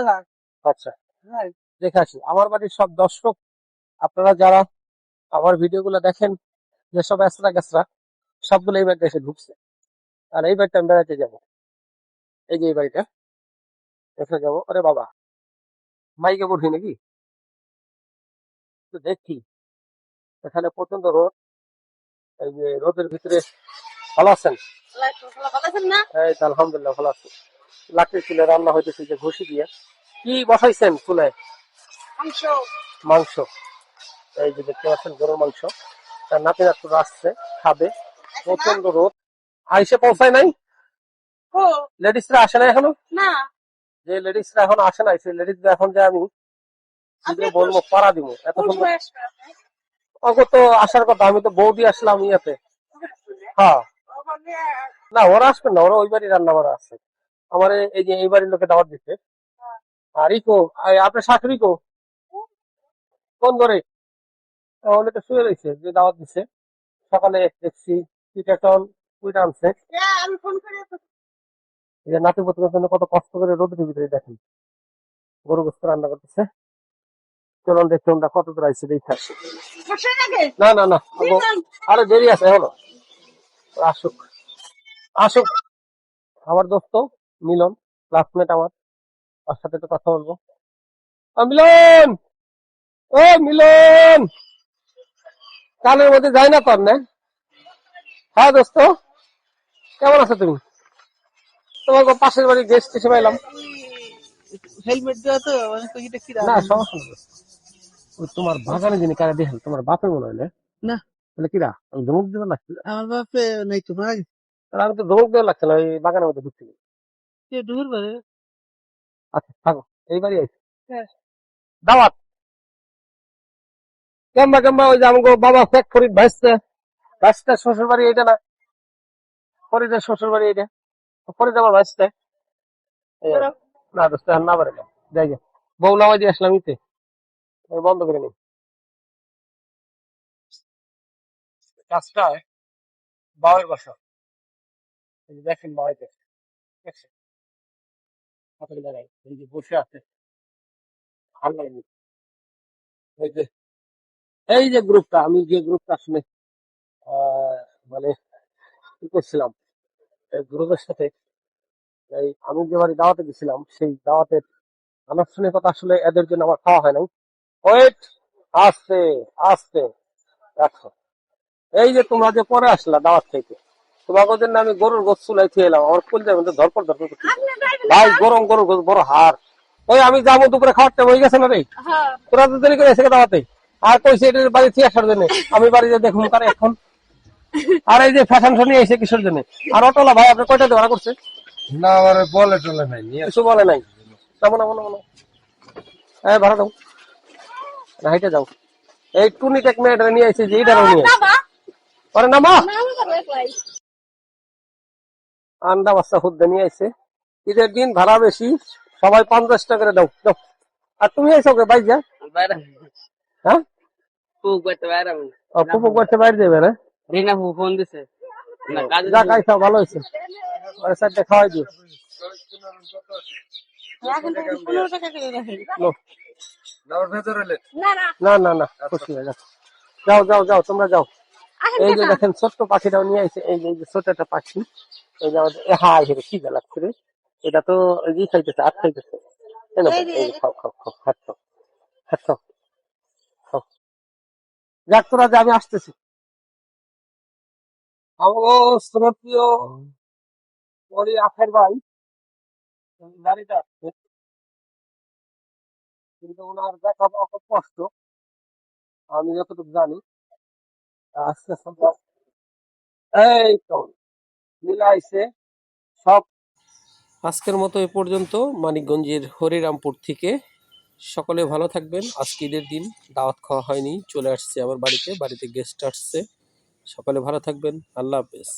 বাজার আচ্ছা। হ্যাঁ। দেখে আসি। আমার বাড়ির সব দর্শক আপনারা যারা আমার দেখেন যেসব এসরা গেছরা সবগুলো এই বাড়িতে এসে ঢুকছে। আর এই বাড়িটা আমি বেড়াতে যাব। এই যে এই বাড়িটা এখানে যাব। আরে বাবা। মাইকে নাকি? দেখি। এখানে প্রচণ্ড রোদ। এই যে রোদের ভিতরে ভালো আছেন? এই তো আলহামদুলিল্লাহ ভালো আছি। লাকড়ি চুলে রান্না হইতেছে যে ঘষি দিয়ে। কি বসাইছেন চুলায়? মাংস। মাংস। এই যে দেখতে পাচ্ছেন গরুর মাংস। তার নাতি নাতুর আসছে খাবে। প্রচণ্ড রোদ। আইসে পৌঁছায় নাই? লেডিসরা আসে না এখনও? না। যে লেডিসরা এখন আসে নাই সেই লেডিসরা এখন যে আমি বলব পাড়া দিব। এত আসবে ওকে তো আসার কথা আমি তো বৌদি আসলাম ইয়েতে। হ্যাঁ। না ওরা আসবেন না ওরা ওই বাড়ি রান্না করা আছে। আমার এই- যে এই বাড়ির লোকে দাওয়াত দিচ্ছে। আর ইকো আপনার শাশুড়ি কো? কোন ধরে তাহলে তো শুয়ে রয়েছে যে দাওয়াত দিচ্ছে। সকালে দেখছি পিটাটন কুইটা আনছে। আমি এই যে নাতি পুতুলের জন্য কত কষ্ট করে রোদের ভিতরে দেখেন। গরু গোস্ত রান্না করতেছে। চলুন দেখছি আমরা কত দূর আইসি দেখে। না না না আরে দেরি আছে ওরা আসুক। আসুক। আমার দোস্ত মিলন ক্লাসমেট আমার। তার সাথে একটু কথা বলব। মিলন! ও মিলন! কানের মধ্যে যায় না তোর না? হ্যাঁ দোস্ত। কেমন আছো তুমি? তোমার পাশের বাড়ি গেস্ট হিসেবে এলাম। হেলমেট দেওয়া তো মানে তো না সমস্যা তোমার বাগানে যিনি কারা দেখেন তোমার বাপের মনে হয় না। তাহলে কিরা আমি ধমক দেওয়া লাগছে আমার বাপে নাই তো মারা গেছে আমি তো ধমক দেওয়া লাগছে না ওই বাগানের মধ্যে ঢুকছি আচ্ছা থাকো এইবারই আইছি। হ্যাঁ। দাওয়াত। কেমবা কেমবা ওই যে আমাকে বাবা শেখ ফরিদ ভাইসছে। ভাইসটা শ্বশুর বাড়ি এটা না? ফরিদের শ্বশুর বাড়ি এটা ফরিদ আমার ভাইসছে। না দোস্ত না পারে যাই গে বউ নামাই দিয়ে আসলাম ইতে। বন্ধ করে নি কাজটা বাবার বাসা। এই যে দেখেন হাতের লাগাই এই যে বসে আছে। ভালো লাগে। এই এই যে গ্রুপটা, আমি যে গ্রুপটা আসলে মানে কি করছিলাম গ্রুপের সাথে, এই আমি যে বাড়ি দাওয়াতে গেছিলাম, সেই দাওয়াতের আনুষ্ঠানিকতা আসলে এদের জন্য আমার খাওয়া হয় নাই। ওয়েট আসতে আসতে দেখো এই যে তোমরা যে পরে আসলা দাওয়াত থেকে তোমাকে আমি গরুর গোস চুলাই খেয়ে এলাম। আমার কলজার মধ্যে ধরপর ধরপর ভাই গরম গরু গোস বড় হার ওই আমি যাব দুপুরে খাওয়ার টাইম হয়ে গেছে না রে? হ্যাঁ। তোরা তো দেরি করে এসে দাওয়াতে। আর কইছে এটার বাড়ি থেকে আসার জন্য। আমি বাড়িতে দেখুন তার এখন। আর এই যে ফ্যাশন শো নিয়ে এসে কিসের জন্য? আর অটোলা ভাই আপনি কয়টা ভাড়া করছে? না আমার বলে টলে নাই কিছু বলে নাই। নামো নামো। এই ভাড়া দাও। না হেঁটে যাও। এই টুনি টেক মেয়েটা নিয়ে এসে যে এইটারও নিয়ে নামা। না আন্ডা বাচ্চা খুদ্ নিয়ে এসে ঈদের দিন ভাড়া বেশি সবাই পঞ্চাশ টাকা করে দাও দাও। আর তুমি এসো কে বাইরে হ্যাঁ? খুব করতে বাইরে যাবে না? রিনা ফোন দিছে। না কাজে যা খাইছো ভালো হয়েছে ওর সাথে খাওয়াই দিও। না না না। খুশি হয়ে যাও যাও যাও যাও তোমরা যাও। এই যে দেখেন ছোট্ট পাখিটাও নিয়ে আসে এই যে এই যে ছোট একটা পাখি। এই যে আমাদের কি লাগছে রে? এটা তো ই খাইতেছে আর খাইতেছে। খাও খাও খাও হাত খাও হাত খাও খাও। যাক তোরা যে আমি আসতেছি। আমার শ্রোতীয় ওই আখের ভাই গাড়িটা কিন্তু ওনার দেখা পাওয়া খুব কষ্ট। আমি যতটুকু জানি আস্তে আস্তে এই তো। সব আজকের মতো এ পর্যন্ত মানিকগঞ্জের হরিরামপুর থেকে। সকলে ভালো থাকবেন। আজকে ঈদের দিন দাওয়াত খাওয়া হয়নি। চলে আসছে আমার বাড়িতে বাড়িতে গেস্ট আসছে। সকলে ভালো থাকবেন। আল্লাহ হাফেজ।